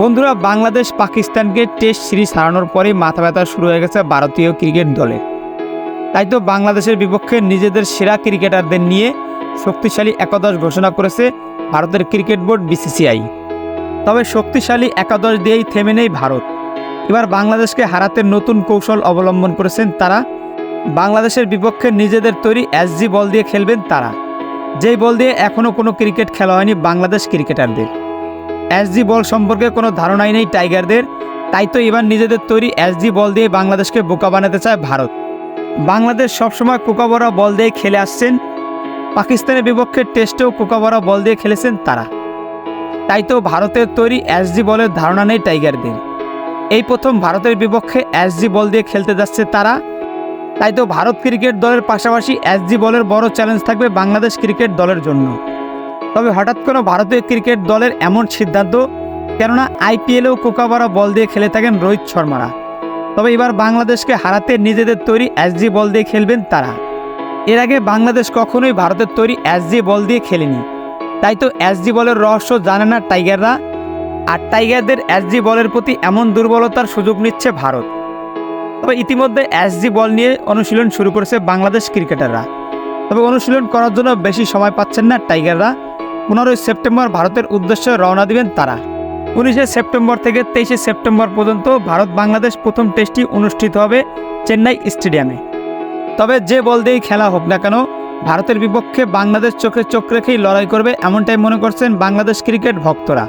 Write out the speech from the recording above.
বন্ধুরা, বাংলাদেশ পাকিস্তানকে test series হারানোর পরেই মাথা ব্যথা শুরু হয়ে গেছে ভারতীয় ক্রিকেট দলে। তাই তো বাংলাদেশের বিপক্ষে নিজেদের সেরা ক্রিকেটারদের নিয়ে শক্তিশালী একাদশ ঘোষণা করেছে ভারতের ক্রিকেট বোর্ড বিসিসিআই। তবে শক্তিশালী একাদশ দিয়েই থেমে নেই ভারত। এবার বাংলাদেশকে হারাতে নতুন কৌশল অবলম্বন করেছেন তারা। বাংলাদেশের বিপক্ষে নিজেদের তৈরি এসজি বল দিয়ে খেলবেন তারা। যেই বল দিয়ে এখনও কোনো ক্রিকেট খেলা হয়নি বাংলাদেশ ক্রিকেটারদের। এসজি বল সম্পর্কে কোনো ধারণাই নেই টাইগারদের, তাই তো এবার নিজেদের তৈরি এসজি বল দিয়ে বাংলাদেশকে বোকা বানাতে চায় ভারত। বাংলাদেশ সবসময় কোকাবরা বল দিয়ে খেলে আসছেন, পাকিস্তানের বিপক্ষে টেস্টেও কোকাবরা বল দিয়ে খেলেছেন তারা। তাই তো ভারতের তৈরি এসজি বলের ধারণা নেই টাইগারদের। এই প্রথম ভারতের বিপক্ষে এসজি বল দিয়ে খেলতে যাচ্ছে তারা। তাই তো ভারত ক্রিকেট দলের পাশাপাশি এসজি বলের বড় চ্যালেঞ্জ থাকবে বাংলাদেশ ক্রিকেট দলের জন্য। তবে হঠাৎ কোনো ভারতীয় ক্রিকেট দলের এমন সিদ্ধান্ত, কেননা আইপিএলেও কোকাবারা বল দিয়ে খেলে থাকেন রোহিত শর্মারা। তবে এবার বাংলাদেশকে হারাতে নিজেদের তৈরি এসজি বল দিয়ে খেলবেন তারা। এর আগে বাংলাদেশ কখনোই ভারতের তৈরি এসজি বল দিয়ে খেলেনি। তাই তো এসজি বলের রহস্য জানে না টাইগাররা। আর টাইগারদের এসজি বলের প্রতি এমন দুর্বলতার সুযোগ নিচ্ছে ভারত। তবে ইতিমধ্যে এসজি বল নিয়ে অনুশীলন শুরু করেছে বাংলাদেশ ক্রিকেটাররা। তবে অনুশীলন করার জন্য বেশি সময় পাচ্ছেন না টাইগাররা। পনেরোই সেপ্টেম্বর ভারতের উদ্দেশ্যে রওনা দিবেন তারা। উনিশে সেপ্টেম্বর থেকে তেইশে সেপ্টেম্বর পর্যন্ত ভারত বাংলাদেশ প্রথম টেস্টটি অনুষ্ঠিত হবে চেন্নাই স্টেডিয়ামে। তবে যে বল দিয়েই খেলা হোক না কেন, ভারতের বিপক্ষে বাংলাদেশ চোখে চোখ রেখেই লড়াই করবে এমনটাই মনে করছেন বাংলাদেশ ক্রিকেট ভক্তরা।